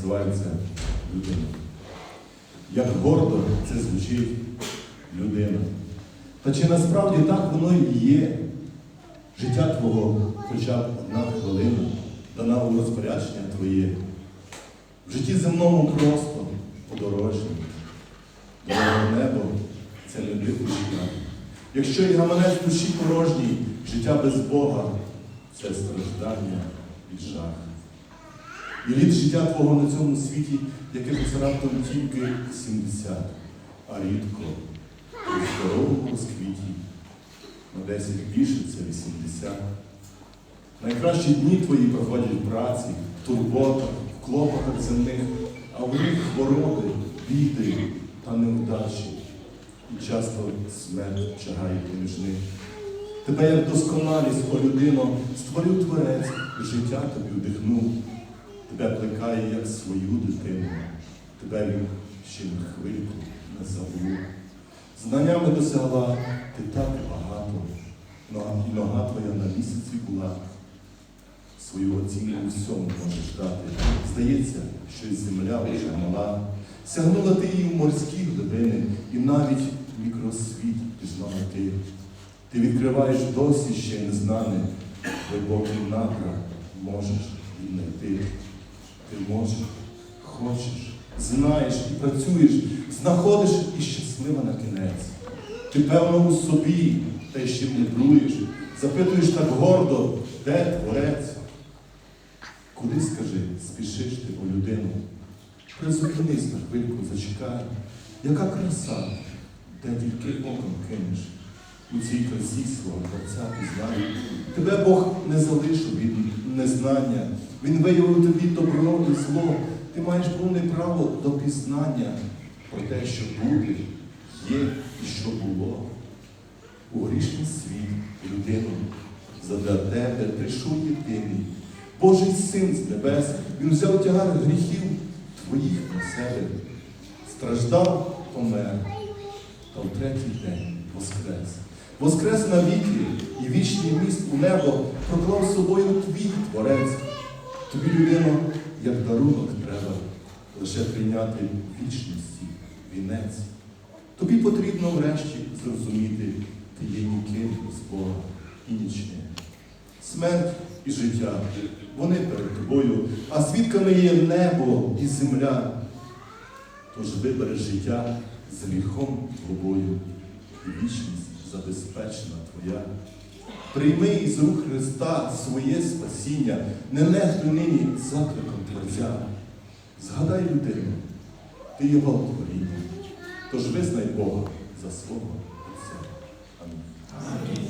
називається людина. Як гордо це звучить людина. Та чи насправді так воно і є? Життя Твого хоча б одна хвилина дана у розпорядження Твоє. В житті земному просто подорожньому. Дорога небо це не шлях. Якщо і гаманець душі порожній, життя без Бога це страждання і жах. І літ життя Твого на цьому світі якихось раптом тільки 70, а рідко у здоровому розквіті на 10 більше це 80. Найкращі дні твої проходять в праці, в турботах, в клопотах земних, а в них хвороби, біди та невдачі. І часто смерть чагає поміж них. Тебе як досконалість, о людино, створив творець, життя тобі вдихнув. Тебе плекає, як свою дитину, тебе він ще на хвильку не забув. Знаннями досягла ти так багато, і нога твоя на місяці була. Свою оцінку всьому можеш дати. Здається, що й земля вже мала. Сягнула ти її в морські глибини, і навіть мікросвіт пізнала ти. Ти відкриваєш досі ще незнане, глибокі надра можеш і знайти. Ти можеш, хочеш, знаєш і працюєш, знаходиш і щаслива на кінець. Ти певно у собі, та й ще мудруєш, запитуєш так гордо, де творець? Куди, скажи, спішиш ти по людину? Призупинись на хвильку, зачекай, яка краса, де тільки оком кинеш. У цій красі свого Творця пізнай. Тебе Бог не залишив від незнання. Він виявив тобі добро і зло. Ти маєш повне право до пізнання про те, що буде, є і що було. У грішний світ людину задля тебе прийшов єдиний. Божий син з небес, він взяв тягар гріхів твоїх на себе. Страждав, помер, та в третій день воскрес. Воскрес на навіки і вічний міст у небо проклав собою твій творець. Тобі, людино, як дарунок треба лише прийняти вічності, вінець. Тобі потрібно врешті зрозуміти, ти є ніким з Бога і нічним. Смерть і життя, вони перед тобою, а свідками є небо і земля. Тож вибери життя з гріхом тобою, і вічність забезпечена Твоя. Прийми із рук Христа своє спасіння, не нехтуй нині закликом Творця. Згадай людину, ти його творіння, тож визнай Бога за свого Отця. Амінь.